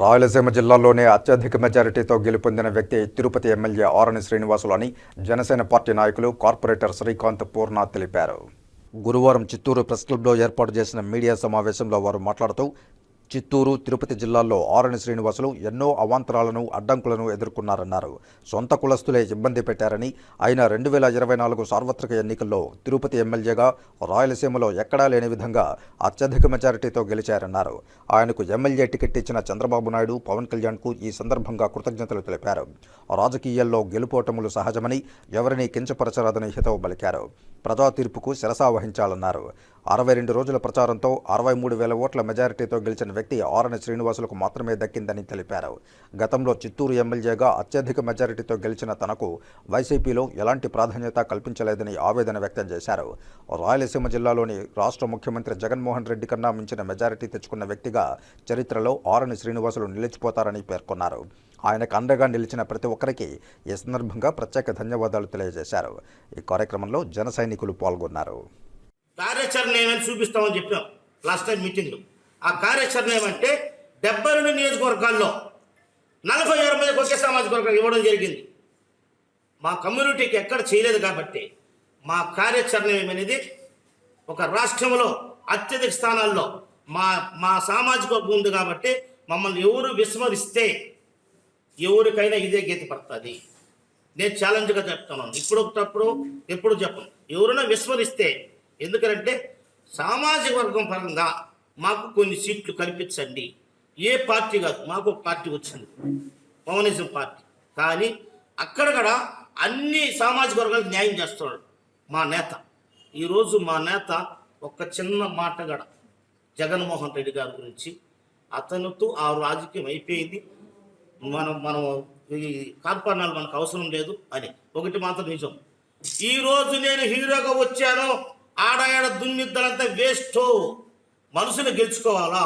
రాయలసీమ జిల్లాలోనే అత్యధిక మెజారిటీతో గెలుపొందిన వ్యక్తి తిరుపతి ఎమ్మెల్యే ఆరణి శ్రీనివాసులు అని జనసేన పార్టీ నాయకులు కార్పొరేటర్ శ్రీకాంత్ పూర్ణ తెలిపారు. గురువారం చిత్తూరు ప్రెస్ క్లబ్లో ఏర్పాటు చేసిన మీడియా సమావేశంలో వారు మాట్లాడుతూ చిత్తూరు తిరుపతి జిల్లాల్లో ఆరణి శ్రీనివాసులు ఎన్నో అవాంతరాలను అడ్డంకులను ఎదుర్కొన్నారన్నారు. సొంత కులస్తులే ఇబ్బంది పెట్టారని ఆయన రెండు వేల ఇరవై నాలుగు సార్వత్రిక ఎన్నికల్లో తిరుపతి ఎమ్మెల్యేగా రాయలసీమలో ఎక్కడా లేని విధంగా అత్యధిక మెజారిటీతో గెలిచారన్నారు. ఆయనకు ఎమ్మెల్యే టికెట్ ఇచ్చిన చంద్రబాబు నాయుడు పవన్ కళ్యాణ్కు ఈ సందర్భంగా కృతజ్ఞతలు తెలిపారు. రాజకీయాల్లో గెలుపోటములు సహజమని ఎవరిని కించపరచరాదని హితవు పలికారు. ప్రజా తీర్పుకు శిరసా వహించాలన్నారు. అరవై రెండు రోజుల ప్రచారంతో అరవై మూడు వేల ఓట్ల మెజారిటీతో గెలిచిన వ్యక్తి ఆరణి శ్రీనివాసులకు మాత్రమే దక్కిందని తెలిపారు. గతంలో చిత్తూరు ఎమ్మెల్యేగా అత్యధిక మెజారిటీతో గెలిచిన తనకు వైసీపీలో ఎలాంటి ప్రాధాన్యత కల్పించలేదని ఆవేదన వ్యక్తం చేశారు. రాయలసీమ జిల్లాలోని రాష్ట్ర ముఖ్యమంత్రి జగన్మోహన్ రెడ్డి కన్నా మించిన మెజారిటీ తెచ్చుకున్న వ్యక్తిగా చరిత్రలో ఆరణి శ్రీనివాసులు నిలిచిపోతారని పేర్కొన్నారు. ఆయనకు అండగా నిలిచిన ప్రతి ఒక్కరికి ఈ సందర్భంగా ప్రత్యేక ధన్యవాదాలు తెలియజేశారు. ఈ కార్యక్రమంలో జన సైనికులు పాల్గొన్నారు. కార్యాచరణ ఏమని చూపిస్తామని చెప్పాం లాస్ట్ టైం మీటింగ్లో ఆ కార్యాచరణ ఏమంటే డెబ్బై రెండు నియోజకవర్గాల్లో నలభై ఆరు మందికి ఒకే సామాజిక వర్గం ఇవ్వడం జరిగింది. మా కమ్యూనిటీకి ఎక్కడ చేయలేదు కాబట్టి మా కార్యాచరణ ఏమనేది ఒక రాష్ట్రంలో అత్యధిక స్థానాల్లో మా మా సామాజిక వర్గం ఉంది కాబట్టి మమ్మల్ని ఎవరు విస్మరిస్తే ఎవరికైనా ఇదే గీత పడుతుంది. నేను ఛాలెంజ్గా చెప్తున్నాను. ఇప్పుడు ఒకటప్పుడు ఎప్పుడు చెప్పను. ఎవరైనా విస్మరిస్తే ఎందుకంటే సామాజిక వర్గం పరంగా మాకు కొన్ని సీట్లు కల్పించండి. ఏ పార్టీ కాదు మాకు ఒక పార్టీ వచ్చింది. Communism party. కానీ అక్కడ కూడా అన్ని సామాజిక వర్గాలకు న్యాయం చేస్తున్నాడు మా నేత. ఈరోజు మా నేత ఒక చిన్న మాట కూడా జగన్మోహన్ రెడ్డి గారి గురించి. అతనితో ఆ రాజకీయం అయిపోయింది. మనం మనం ఈ కార్పణాలు మనకు అవసరం లేదు అని. ఒకటి మాత్రం నిజం. ఈ రోజు నేను హీరోగా వచ్చాను. ఆడ దున్నిద్దలంతా వేస్ట్ మనుషులు గెలుచుకోవాలా?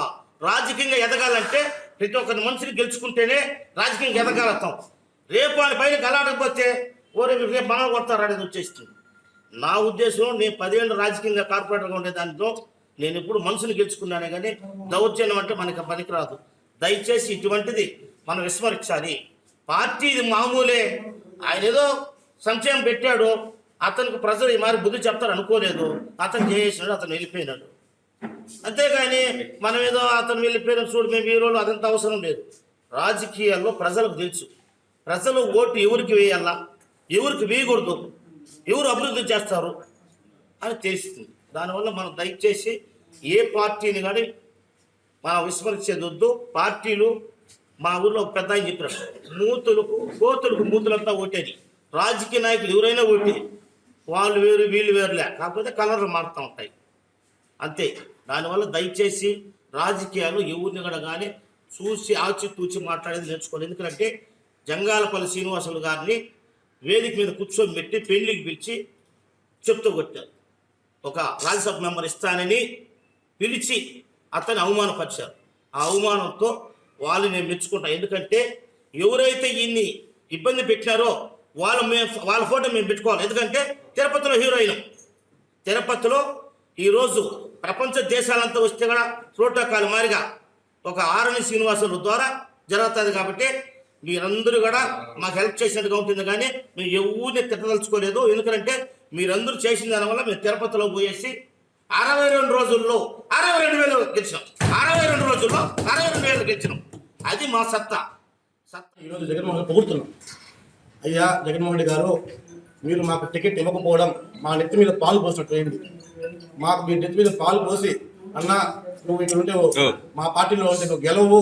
రాజకీయంగా ఎదగాలంటే ప్రతి ఒక్కరి మనిషిని గెలుచుకుంటేనే రాజకీయంగా ఎదగలుగుతాం రేపు వాళ్ళ పైన గలాడకపోతే ఓరే రేపు మనం కొడతారు అనేది వచ్చేస్తుంది. నా ఉద్దేశం నేను పదేళ్ళు రాజకీయంగా కార్పొరేటర్గా ఉండే దాంట్లో నేను ఇప్పుడు మనుషులు గెలుచుకున్నానే కానీ దౌర్జన్యం అంటే మనకి పనికిరాదు. దయచేసి ఇటువంటిది మనం విస్మరించాలి. పార్టీ ఇది మామూలే. ఆయన ఏదో సంక్షేమం పెట్టాడు అతనికి ప్రజలు ఈ మరి బుద్ధి చెప్తారు అనుకోలేదు. అతను చేసినాడు అతను వెళ్ళిపోయినాడు. అంతేగాని మనం ఏదో అతను వెళ్ళిపోయిన చూడు మేము ఈ రోజు అదంత అవసరం లేదు. రాజకీయాల్లో ప్రజలకు తెలుసు. ప్రజలు ఓటు ఎవరికి వేయాలా? ఎవరికి వేయకూడదు? ఎవరు అభివృద్ధి చేస్తారు? అని తెలుస్తుంది. దానివల్ల మనం దయచేసి ఏ పార్టీని కానీ మనం విస్మరించేదొద్దు. పార్టీలు మా ఊర్లో ఒక పెద్ద ఆయన చెప్పారు మూతులకు కోతులకు మూతులంతా ఓటేది. రాజకీయ నాయకులు ఎవరైనా ఓటే వాళ్ళు వేరు వీళ్ళు వేరులే. కాకపోతే కలర్లు మారుతూ ఉంటాయి. అంతే. దానివల్ల దయచేసి రాజకీయాలు ఎవరిని కూడా కానీ చూసి ఆచి తూచి మాట్లాడేది నేర్చుకోవాలి ఎందుకంటే జంగాలపల్లి శ్రీనివాసులు గారిని వేదిక మీద కూర్చొని పెట్టి పెళ్ళికి పిలిచి చెప్తూ కొట్టారు. ఒక రాజ్యసభ మెంబర్ ఇస్తానని పిలిచి అతన్ని అవమానపరిచారు. ఆ అవమానంతో వాళ్ళు నేను మెచ్చుకుంటా. ఎందుకంటే ఎవరైతే ఈయన్ని ఇబ్బంది పెట్టారో వాళ్ళ మేము వాళ్ళ ఫోటో మేము పెట్టుకోవాలి. ఎందుకంటే తిరుపతిలో హీరోయిన్. తిరుపతిలో ఈరోజు ప్రపంచ దేశాలంతా వస్తే కూడా ప్రోటోకాల్ మారిగా ఒక ఆరణి శ్రీనివాసుల ద్వారా జరుగుతుంది కాబట్టి మీరందరూ కూడా మాకు హెల్ప్ చేసినట్టుగా ఉంటుంది కానీ మేము ఎవరిని తిట్టదలుచుకోలేదు. ఎందుకంటే మీరందరూ చేసిన దానివల్ల మేము తిరుపతిలో పోయేసి అరవై రెండు రోజుల్లో అరవై రెండు వేలు గెలిచినాం. అరవై రెండు రోజుల్లో అరవై రెండు వేలు గెలిచినాం. అది మా సత్తా. సత్తా. ఈరోజు జగన్మోహన్ పొగుడుతున్నాం. అయ్యా జగన్మోహన్ రెడ్డి గారు మీరు మాకు టికెట్ ఇవ్వకపోవడం మా నెత్తి మీద పాలు పోసినట్టు మాకు మీ నెత్తి మీద పాలు పోసి అన్న నువ్వు ఇక్కడ ఉంటే మా పార్టీలో ఉంటే నువ్వు గెలవు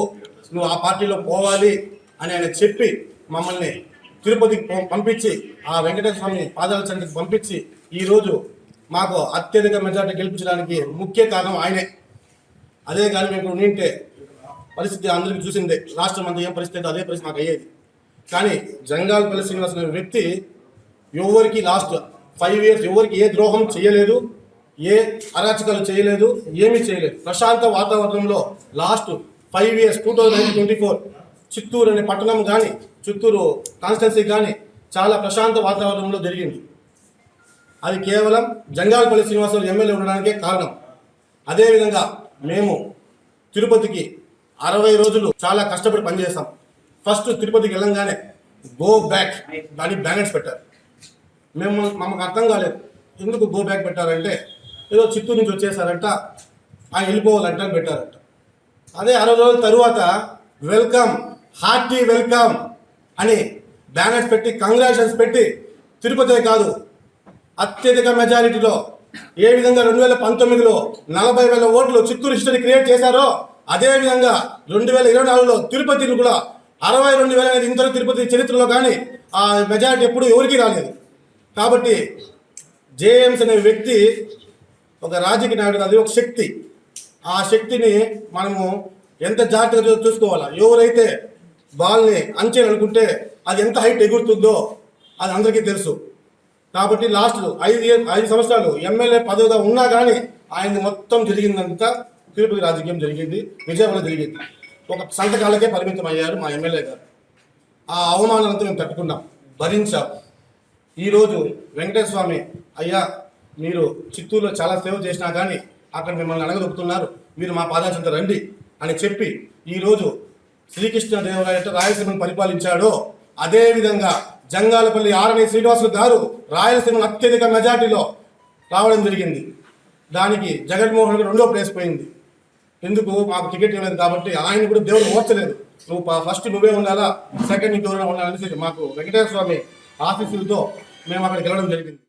నువ్వు ఆ పార్టీలో పోవాలి అని ఆయన చెప్పి మమ్మల్ని తిరుపతికి పంపించి ఆ వెంకటేశ్వర స్వామి పాదాల చెంతకి పంపించి ఈరోజు మాకు అత్యధిక మెజార్టీ గెలిపించడానికి ముఖ్య కారణం ఆయనే. అదే కానీ మేము ఉంటే పరిస్థితి అందరికీ చూసిందే. రాష్ట్రం అంతా ఏం పరిస్థితి అదే పరిస్థితి మాకు అయ్యేది. కానీ జంగాలపల్లి శ్రీనివాస్ అనే వ్యక్తి ఎవరికి లాస్ట్ ఫైవ్ ఇయర్స్ ఎవరికి ఏ ద్రోహం చేయలేదు ఏ అరాచకాలు చేయలేదు ఏమీ చేయలేదు. ప్రశాంత వాతావరణంలో last five years two thousand twenty four Chittoor అనే పట్టణం కానీ చిత్తూరు కాన్స్టిట్యున్సీ కానీ చాలా ప్రశాంత వాతావరణంలో జరిగింది. అది కేవలం జంగాలపల్లి శ్రీనివాసరావు ఎమ్మెల్యే ఉండడానికే కారణం. అదేవిధంగా మేము తిరుపతికి అరవై రోజులు చాలా కష్టపడి పనిచేస్తాం ఫస్ట్ తిరుపతికి వెళ్ళంగానే గో బ్యాక్ అని బ్యానర్స్ పెట్టారు. మేము మాకు అర్థం కాలేదు. ఎందుకు గో బ్యాక్ పెట్టారంటే ఏదో చిత్తూరు నుంచి వచ్చేసారంట ఆ వెళ్ళిపోవాలంట అని పెట్టారంట. అదే అరవై రోజుల తరువాత వెల్కమ్ హార్టీ వెల్కమ్ అని బ్యానర్స్ పెట్టి కంగ్రాచులేషన్స్ పెట్టి తిరుపతి కాదు అత్యధిక మెజారిటీలో ఏ విధంగా రెండు వేల పంతొమ్మిదిలో నలభై వేల ఓట్లు చిత్తూరు హిస్టరీ క్రియేట్ చేశారో అదే విధంగా రెండు వేల ఇరవై నాలుగులో తిరుపతిని కూడా అరవై రెండు వేల అనేది ఇంతలో తిరుపతి చరిత్రలో కానీ ఆ మెజారిటీ ఎప్పుడు ఎవరికి రాలేదు. కాబట్టి జేఎంస్ అనే వ్యక్తి ఒక రాజకీయ నాయకుడు అది ఒక శక్తి. ఆ శక్తిని మనము ఎంత జాగ్రత్తగా చూసుకోవాలా? ఎవరైతే బాల్ని అంచేయాలనుకుంటే అది ఎంత హైట్ ఎగురుతుందో అది అందరికీ తెలుసు. కాబట్టి లాస్ట్ ఐదు ఐదు సంవత్సరాలు ఎమ్మెల్యే పదవిగా ఉన్నా కానీ ఆయన మొత్తం జరిగిందంతా తిరుపతి రాజకీయం జరిగింది విజయవాడ జరిగింది. ఒక సంతకాలకే పరిమితం అయ్యారు మా ఎమ్మెల్యే గారు. ఆ అవమానాలతో మేము తట్టుకున్నాం భరించాం. ఈరోజు వెంకటేశ్వర స్వామి అయ్యా మీరు చిత్తూరులో చాలా సేవ చేసినా కానీ అక్కడ మిమ్మల్ని అడగదొక్కుతున్నారు. మీరు మా పాదాచంత రండి అని చెప్పి ఈరోజు శ్రీకృష్ణదేవరాయ రాయలసీమను పరిపాలించాడో అదేవిధంగా జంగాలపల్లి ఆరణి శ్రీనివాసులు గారు రాయలసీమను అత్యధిక మెజార్టీలో రావడం జరిగింది. దానికి జగన్మోహన్ రెడ్డి రెండో ప్లేస్ పోయింది. ఎందుకు? మాకు టికెట్ ఇవ్వలేదు కాబట్టి ఆయన కూడా దేవుడు ఓర్చలేదు. నువ్వు ఫస్ట్ నువ్వే ఉండాలా? సెకండ్ ఇంకెవరైనా ఉండాలనేసి మాకు వెంకటేశ్వర స్వామి ఆశీస్సులతో మేము అక్కడికి వెళ్ళడం జరిగింది.